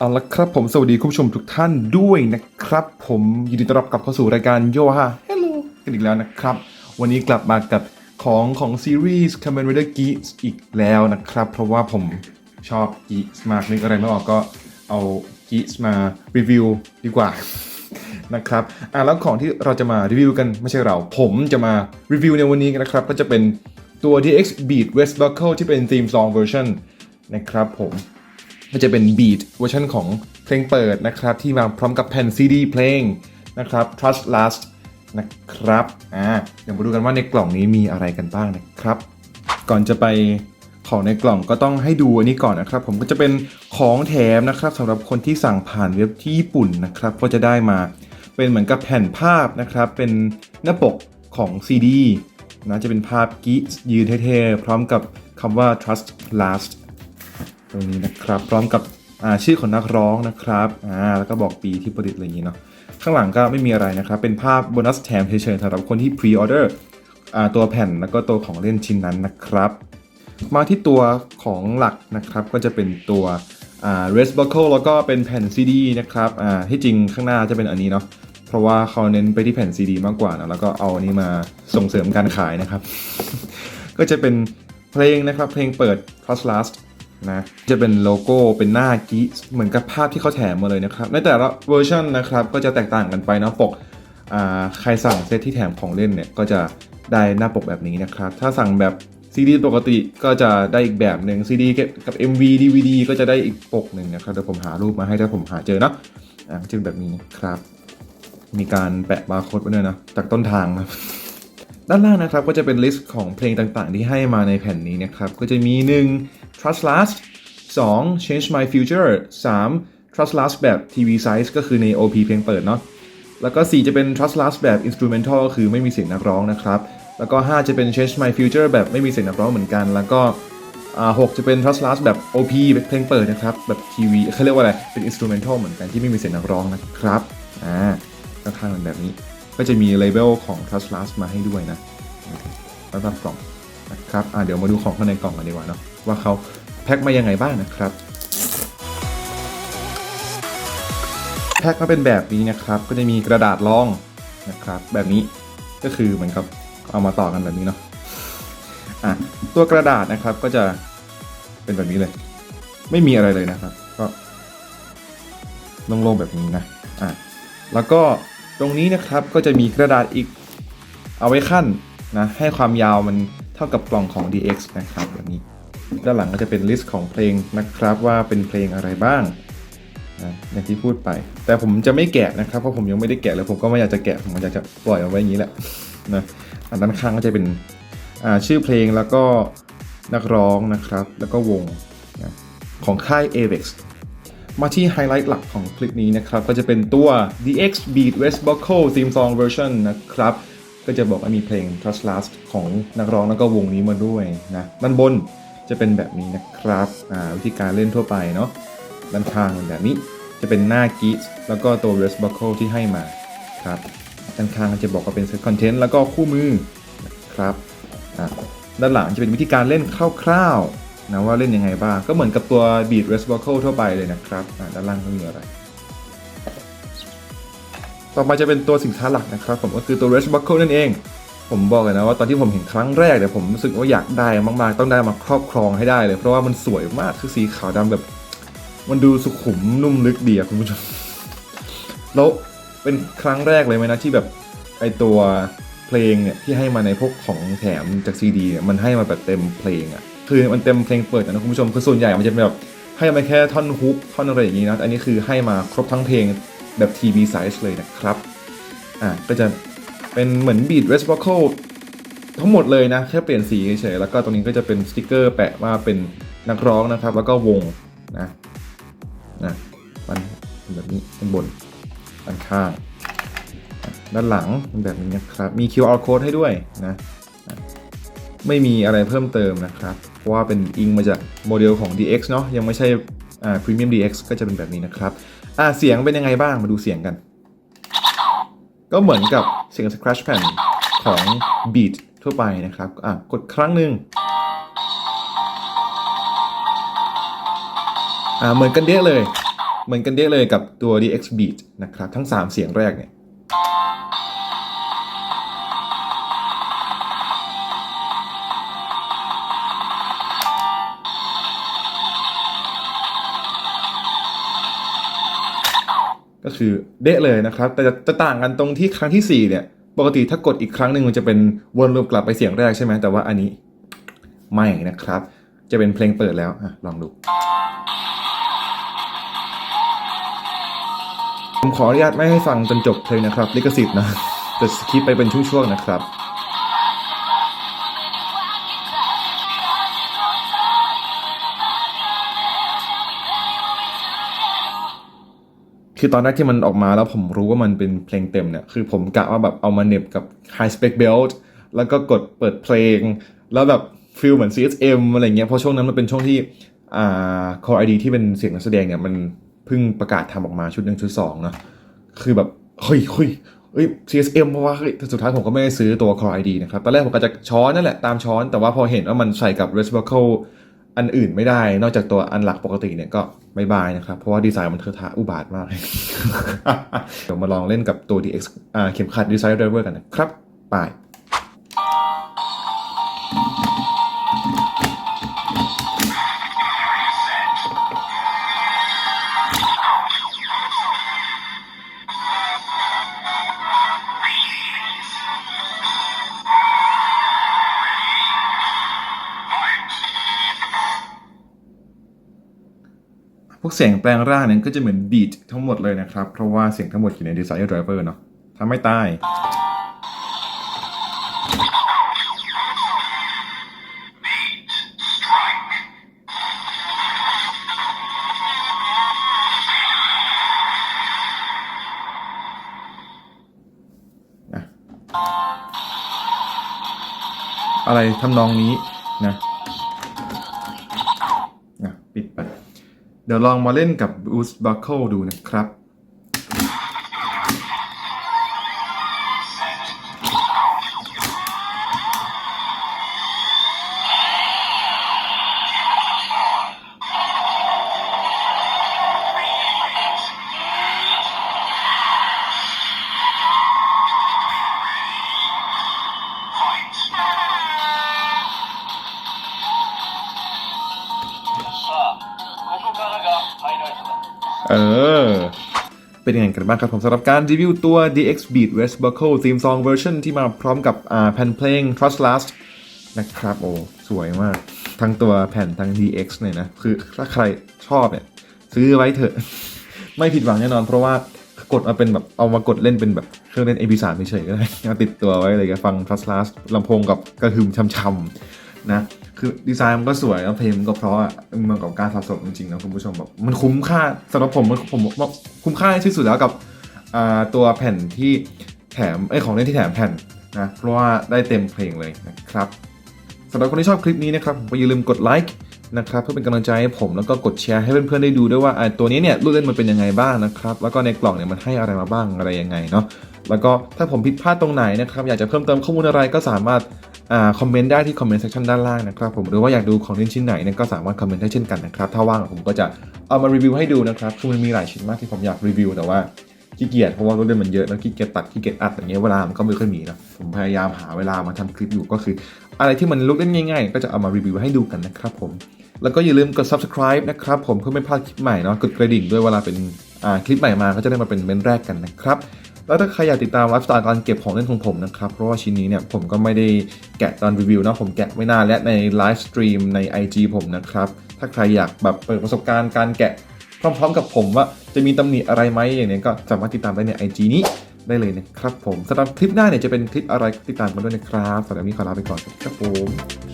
เอาละครับผมสวัสดีคุณผู้ชมทุกท่านด้วยนะครับ ผมยินดีต้อนรับกลับเข้าสู่รายการโยฮาเฮลโลกันอีกแล้วนะครับ วันนี้กลับมากับของของซีรีส์ Kamen Rider Geeks อีกแล้วนะครับ เพราะว่าผมชอบ Geeks มากนึกอะไรไม่ออกก็เอา Geeks มารีวิวดีกว่านะครับอะแล้วของที่เราจะมารีวิวกันไม่ใช่เรา ผมจะมารีวิวในวันนี้กันนะครับ ก็จะเป็นตัว DX Beat West Buckle ที่เป็น Theme Song Version นะครับผม ก็จะเป็น Beat เวอร์ชันของเพลงเปิดนะครับ ที่มาพร้อมกับแผ่น CD เพลงนะครับ Trust Last นะครับอ่าเดี๋ยวมาดูกันว่าในกล่องนี้มีอะไรกันบ้างนะครับ ก่อนจะไปของในกล่องก็ต้องให้ดูอันนี้ก่อนนะครับ ผมก็จะเป็นของแถมนะครับสำหรับคนที่สั่งผ่านเว็บที่ญี่ปุ่นนะครับ ก็จะได้มาเป็นเหมือนกับแผ่นภาพนะครับ เป็นหน้าปกของ CD นะจะเป็นภาพกี้ยืนเท่ๆ พร้อมกับคำว่า trust last ตรงนี้นะครับ พร้อมกับชื่อของนักร้องนะครับแล้วก็บอกปีที่ผลิตอะไรอย่างนี้เนาะข้างหลังก็ไม่มีอะไรนะครับ เป็นภาพโบนัสแถมเฉยๆสำหรับคนที่พรีออเดอร์ตัวแผ่นแล้วก็ตัวของเล่นชิ้นนั้นนะครับ มาที่ตัวของหลักนะครับก็จะเป็นตัวอ่า r e s buckle แล้วก็เป็นแผ่น CD นะครับที่จริงข้างหน้าจะเป็นอันนี้เนาะเพราะว่าเขาเน้นไปที่แผ่น CD มากกว่านะแล้วก็เอาอันนี้มาส่งเสริมการขายนะครับ ก็จะเป็นเพลงนะครับเพลงเปิด Plus Last นะจะเป็นโลโก้เป็นหน้ากี้เหมือนกับภาพที่เขาแถมมาเลยนะครับ ในแต่ละเวอร์ชันนะครับก็จะแตกต่างกันไปนะปกอ่าใครสั่งเซตที่แถมของเล่นเนี่ยก็จะได้หน้าปกแบบนี้นะครับ ถ้าสั่งแบบ CD ปกติก็จะได้อีกแบบหนึ่ง CD กับ MV DVD ก็จะได้อีกปกหนึ่งนะครับเดี๋ยวผมหารูปมาให้ถ้าผมหาเจอเนะอ่าจึงแบบนี้นะครับ มีการแปะบาร์โค้ดไว้ด้วยนะจากต้นทางนะ ด้านล่างนะครับก็จะเป็นลิสต์ของเพลงต่างๆ ที่ให้มาในแผ่นนี้นะครับ ก็จะมี 1. Trust Last 2. Change My Future 3. Trust Last แบบ TV Size ก็คือใน OP เพลงเปิดเนาะแล้วก็ 4 จะเป็น Trust Last แบบ Instrumental ก็คือไม่มีเสียงนักร้องนะครับ แล้วก็ 5 จะเป็น Change My Future แบบไม่มีเสียงนักร้องเหมือนกัน แล้วก็อ่า6จะเป็น Trust Last แบบ OP เพลงเปิดนะครับ แบบทีวีเขาเรียกว่าอะไร เป็น Instrumental เหมือนกันที่ไม่มีเสียงนักร้องนะครับ อ่าข้างๆเป็นแบบนี้ ก็จะมีเลเบลของ Trust l a s มาให้ด้วยนะสำหรับกล่องนะครับอ่าเดี๋ยวมาดูของข้างในกล่องกันดีกว่าเนาะว่าเขาแพ็คมายังไงบ้างนะครับแพ็คมาเป็นแบบนี้นะครับ ก็จะมีกระดาษรองนะครับ แบบนี้ก็คือเหมือนกับเอามาต่อกันแบบนี้เนาะอะตัวกระดาษนะครับก็จะเป็นแบบนี้เลย ไม่มีอะไรเลยนะครับ ก็โล่งๆแบบนี้นะอะแล้วก็ ตรงนี้นะครับก็จะมีกระดาษอีกเอาไว้ขั้นนะให้ความยาวมันเท่ากับกล่องของ DX นะครับแบบนี้ด้านหลังก็จะเป็นลิสต์ของเพลงนะครับว่าเป็นเพลงอะไรบ้างนะอย่างที่พูดไป แต่ผมจะไม่แกะนะครับเพราะผมยังไม่ได้แกะแล้วผมก็ไม่อยากจะแกะผมอยากจะปล่อยเอาไว้อย่างนี้แหละนะอันด้านข้างก็จะเป็นชื่อเพลงแล้วก็นักร้องนะครับ แล้วก็วงนะของค่าย Avex มาที่ไฮไลท์หลักของคลิปนี้นะครับ ก็จะเป็นตัว DX Beat West Vocal Theme Song Version นะครับ ก็จะบอกว่ามีเพลง Trust Last ของนักร้องแล้วก็วงนี้มาด้วยนะด้านบนจะเป็นแบบนี้นะครับวิธีการเล่นทั่วไปเนาะด้านข้างเป็นแบบนี้จะเป็นหน้ากีสแล้วก็ตัว rest buckle ที่ให้มาครับด้านข้างจะบอกว่าเป็น set content แล้วก็คู่มือนะครับด้านหลังจะเป็นวิธีการเล่นคร่าวๆ นะว่าเล่นยังไงบ้าง ก็เหมือนกับตัว beat rest buckle ทั่วไปเลยนะครับด้านล่างก็มีอะไร ต่อมาจะเป็นตัวสินค้าหลักนะครับ ผมก็คือตัว rest buckle นั่นเอง ผมบอกเลยนะว่าตอนที่ผมเห็นครั้งแรกเนี่ยผมรู้สึกว่าอยากได้มากๆ ต้องได้มาครอบครองให้ได้เลย เพราะว่ามันสวยมากคือสีขาวดำแบบ มันดูสุขุมนุ่มลึกดีอะคุณผู้ชมแล้วเป็นครั้งแรกเลยไหมนะที่แบบไอตัวเพลงเนี่ยที่ให้มาในพวกของแถมจากซีดีเนี่ยมันให้มาแบบเต็มเพลงอะ คือมันเต็มเพลงเปิดนะคุณผู้ชมคือส่วนใหญ่มันจะเป็นแบบให้มาแค่ท่อนฮุกท่อนอะไรอย่างนี้นะอันนี้คือให้มาครบทั้งเพลงแบบ TV size เลยนะครับอะก็จะเป็นเหมือนบีดเรส v o c a l ทั้งหมดเลยนะแค่เปลี่ยนสีเฉยๆแล้วก็ตรงนี้ก็จะเป็นสติกเกอร์แปะว่าเป็นนักร้องนะครับ แล้วก็วงนะนะมันแบบนี้ด้านบนด้านข้าง ด้านหลังเป็นแบบนี้นะครับ มี QR code ให้ด้วยนะ ไม่มีอะไรเพิ่มเติมนะครับ เพราะว่าเป็นอิงมาจากโมเดลของ DX เนาะยังไม่ใช่อ่า Premium DX ก็จะเป็นแบบนี้นะครับอ่าเสียงเป็นยังไงบ้างมาดูเสียงกัน ก็เหมือนกับเสียง Scratch Pen ของ Beat ทั่วไปนะครับอะกดครั้งหนึ่งอ่าเหมือนกันเด้เลย เหมือนกันเด้เลยกับตัว DX Beat นะครับ ทั้ง 3 เสียงแรกเนี่ย ก็คือเดะเลยนะครับ แต่จะต่างกันตรงที่ครั้งที่4เนี่ยปกติถ้ากดอีกครั้งหนึ่งมันจะเป็นวนลูปกลับไปเสียงแรกใช่ไหมแต่ว่าอันนี้ไม่นะครับ จะเป็นเพลงเปิดแล้วอะลองดู ผมขออนุญาตไม่ให้ฟังจนจบเพลงนะครับลิขสิทธิ์นะจะสคิปไปเป็นช่วงๆนะครับ คือตอนแรกที่มันออกมาแล้วผมรู้ว่ามันเป็นเพลงเต็มเนี่ย คือผมกะว่าแบบเอามาเน็บกับ High Spec Belt แล้วก็กดเปิดเพลง แล้วแบบฟิลเหมือน CSM อะไรเงี้ย เพราะช่วงนั้นมันเป็นช่วงที่อ่า Core ID ที่เป็นเสียงนักแสดงเนี่ย มันเพิ่งประกาศทำออกมาชุดหนึ่งชุดสองเนาะ คือแบบ เฮ้ยเฮ้ยเฮ้ย CSM เพราะว่าเฮ้ยแต่สุดท้ายผมก็ไม่ได้ซื้อตัว Core ID นะครับ ตอนแรกผมก็จะช้อนนั่นแหละตามช้อน แต่ว่าพอเห็นว่ามันใส่กับ r e s p e c a l อันอื่นไม่ได้ นอกจากตัวอันหลักปกติเนี่ยก็บายบายนะครับ เพราะว่าดีไซน์มันเทอะทะอุบาทมาก เดี๋ยวมาลองเล่นกับตัว DX อ่าเข็มขัดดีไซน์ driver กันนะครับไป วกเสียงแปลงร่างเนี่ยก็จะเหมือนบีททั้งหมดเลยนะครับ เพราะว่าเสียงทั้งหมดอยู่ใน Desire Driver เนาะทำไม่ตาย อะไรทำนองนี้นะ เดี๋ยวลองมาเล่นกับ Boost Buckle ดูนะครับ เออ เป็นยังไงกันบ้างครับผมสำหรับการรีวิวตัว DX Beat West Buckle Theme Song Version ที่มาพร้อมกับแผ่นเพลง Trust Last นะครับโอ้สวยมาก ทั้งตัวแผ่นทั้ง DX เนี่ยนะ คือถ้าใครชอบเนี่ย ซื้อไว้เถอะ ไม่ผิดหวังแน่นอนเพราะว่ากดมาเป็นแบบเอามากดเล่นเป็นแบบเครื่องเล่น AP3 เฉยๆก็ได้เอาติดตัวไว้เลยก็ฟัง Trust Last ลำโพงกับกระหึ่มช่ำๆ นะคือดีไซน์มันก็สวยแล้วเพลงมันก็เพราะอะมันกับการสะสมจริงๆนะคุณผู้ชมแบบมันคุ้มค่าสำหรับผมมันผมว่าคุ้มค่าที่สุดแล้วกับตัวแผ่นที่แถมไอของเล่นที่แถมแผ่นนะเพราะว่าได้เต็มเพลงเลยนะครับสำหรับคนที่ชอบคลิปนี้นะครับก็อย่าลืมกดไลค์นะครับเพื่อเป็นกำลังใจให้ผมแล้วก็กดแชร์ให้เพื่อนๆได้ดูด้วยว่าอ่าตัวนี้เนี่ยรูปเล่นมันเป็นยังไงบ้างนะครับแล้วก็ในกล่องเนี่ยมันให้อะไรมาบ้างอะไรยังไงเนาะแล้วก็ถ้าผมผิดพลาดตรงไหนนะครับอยากจะเพิ่มเติมข้อมูลอะไรก็สามารถ คอมเมนต์ได้ที่คอมเมนต์เซสชันด้านล่างนะครับผมหรือว่าอยากดูของเล่นชิ้นไหนเนี่ยก็สามารถคอมเมนต์ได้เช่นกันนะครับถ้าว่างผมก็จะเอามารีวิวให้ดูนะครับคือมันมีหลายชิ้นมากที่ผมอยากรีวิวแต่ว่าขี้เกียจเพราะว่ารูปเล่นมันเยอะแล้วขี้เกียจตัดขี้เกียจอัดอย่างเงี้ยเวลามันก็ไม่ค่อยมีนะผมพยายามหาเวลามาทำคลิปอยู่ก็คือ อะไรที่มันลูกเล่นง่าย ๆ ก็จะเอามารีวิวให้ดูกันนะครับผมแล้วก็อย่าลืมกด subscribe นะครับผมเพื่อไม่พลาดคลิปใหม่เนาะกดกระดิ่งด้วยเวลาเป็นอ่าคลิปใหม่มาก็จะได้มาเป็นเมนแรกกันนะครับ แล้วถ้าใครอยากติดตามไลฟ์สไตล์การเก็บของเล่นของผมนะครับ เพราะว่าชิ้นนี้เนี่ยผมก็ไม่ได้แกะตอนรีวิวนะผมแกะไม่นานและในไลฟ์สตรีมใน IG ผมนะครับ ถ้าใครอยากแบบเปิดประสบการณ์การแกะพร้อมๆกับผมว่าจะมีตำหนิอะไรไหมอย่างนี้ก็สามารถติดตามได้ใน IG นี้ได้เลยนะครับผมสำหรับคลิปหน้าเนี่ยจะเป็นคลิปอะไรติดตามกันด้วยนะครับสำหรับนนี้ขอลาไปก่อนครับผม